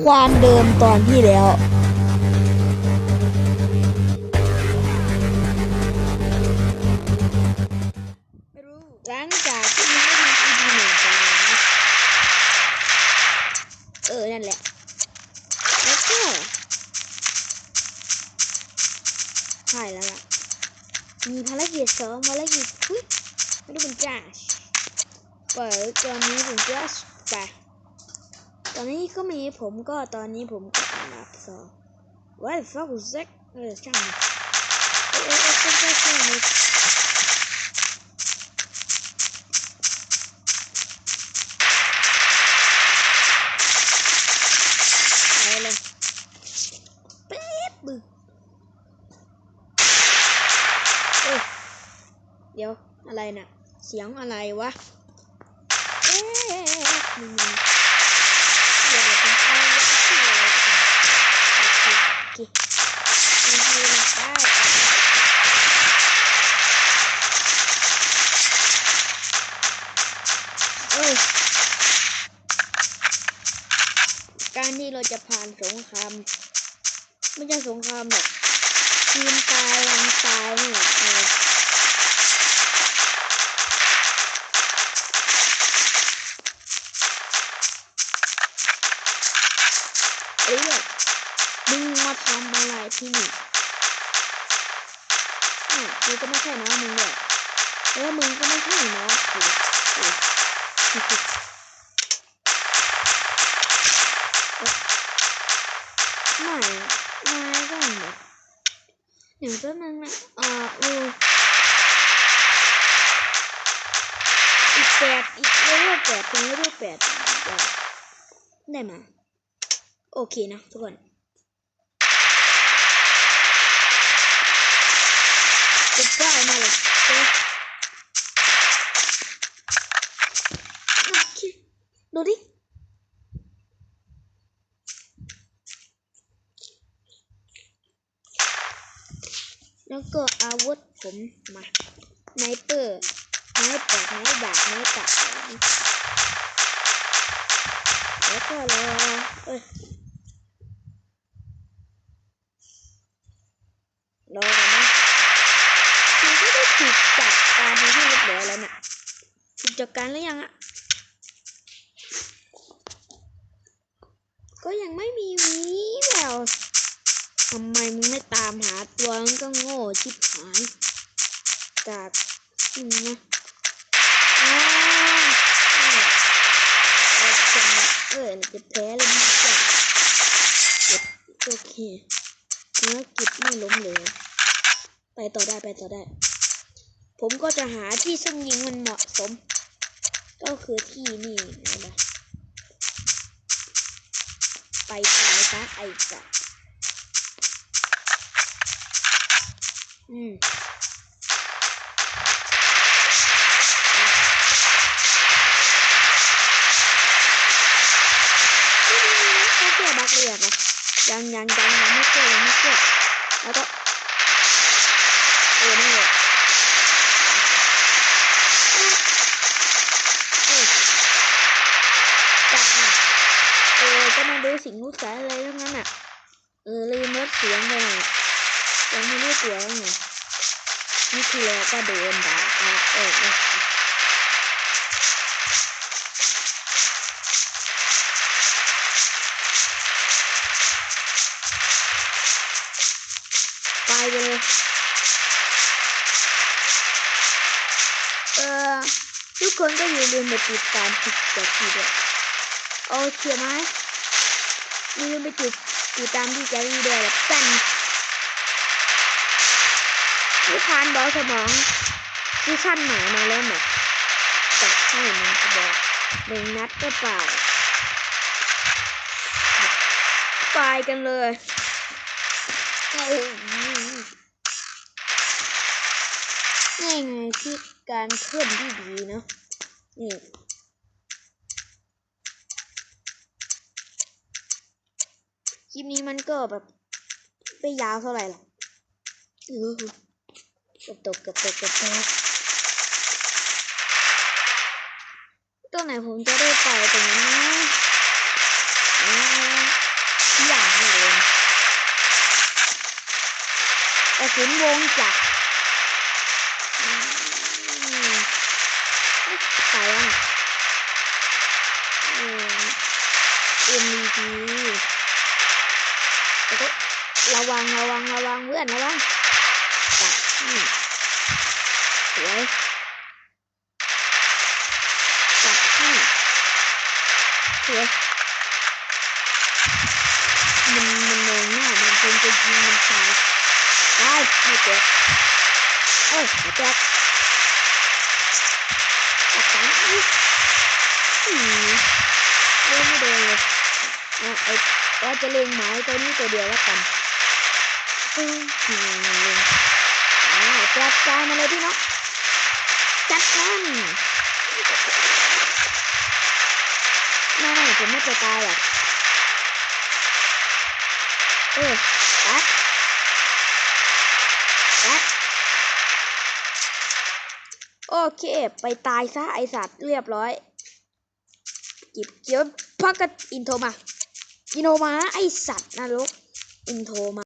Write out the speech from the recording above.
ความเดิมตอนที่แล้วไม่รู้หลังจากที่มันได้ทำ EP หนึ่งไปแล้วเออ นั่นแหละ แล้วก็ใช่แล้วล่ะ มีภารกิจสองภารกิจคุยไม่ได้เป็นจ้าเปิดตอนนี้เป็นจ้าไป ตอนนี้ก็มีผมก็ตอนนี้ผมก็นับสอง What the fuck was that เออช่างมันเออเออเออช่างช่างนไปเลยเป๊บบึกเอ้ยเดี๋ยวอะไรน่ะ เสียงอะไรวะ การที่เราจะผ่านสงครามไม่ใช่สงครามหรอกทีมตายวันตายเนี่ยเออเอ้ยมึงมาทำอะไรที่นี่กูก็ไม่ใช่น้องมึงเลยแล้วมึงก็ไม่ใช่น้องกู ไม่ไม่ก็แบบเดี๋ยวแป๊บนึงนะเอ่ออูอีกแปดอีกเลเวลแปดเป็นเลเวลแปดได้ได้มา โอเคนะทุกคนจะได้มาเลยโอเคดูดิ แล้วก็ อาวุธผมมาไนเปอร์ไนเปอร์ไนดาบไนกะแล้วก็รอเอ้ยรอกันนะมันก็ได้ถูกจัดการในที่เรียบร้อยแล้วเนี่ยถูกจัดการหรือยังอะก็ยังไม่มีวีแวว ทำไมมึงไม่ตามหาตัวมึงก็โง่ชิบหายกาดจริงนะอ้าวเอเอเราจะแพ้เลยมั้งจ้ะเก็บโอเคภารกิจไม่ล้มเหลวไปต่อได้ไปต่อได้ ผมก็จะหาที่ซึ่งยิงมันเหมาะสม ก็คือที่นี่นะไปตายซะไอ้สัส อืมเขาเกี่ยวบักเรียกอะยังยังยังยังไม่เกี่ยวยังไม่เกี่ยวแล้วก็เออนั่นแหละเออจะเออจะมาดูสิ่งรู้สายอะไรทั้งนั้นอะ เออลืมลดเสียงไปหน่อยยังไม่ไงนี่คือเม็ดนด่าเอาเออเออไปเลยเออทุกคนก็อย่าลืมไป ติดตามคลิปจากพี่ด้วยโอเคไหมอย่าลืมไปติดติดตามที่แกรี่ด้วยแบบสั้ นิทานบาสมองที่ชั้นหมายมาแล้วหมดจัดให้มันกระบอกหนึ่งนัดก็เปล่าไปกันเลยโอ้โหนี่ไงที่การเคลื่อนที่ดีเนาะนี่คลิปนี้มันก็แบบไม่ยาวเท่าไหร่หรอก ตกเกืบตกเกืบตกตัวไหนผมจะได้ไปตรงนั้นนะอย่างนี้เองกระสุนวงจักรไปอะเอ็มดีแล้วก็ระวังระวังระวังเพื่อนระวัง จับนี่สวยจับนี่สวยมันมันมองหน้ามันคงจะยิงมันตายตายไม่เจ็บเอ้ยไม่เจ็บจับตามอีกอืมเล่นไม่โดนเลยอ่ะไอ้ว่าจะเล็งหมายตัวนี้ตัวเดียวแล้วกันอืม อืมอ่าจัดการมาเลยพี่น้องจัดการไม่ไม่ผมไม่จะตายหรอกเออตัดตัดโอเค ไปตายซะไอสัตว์เรียบร้อยจิบเกียวพักกับอินโทรมา อินโทรมาไอสัตว์นรกอินโทรมา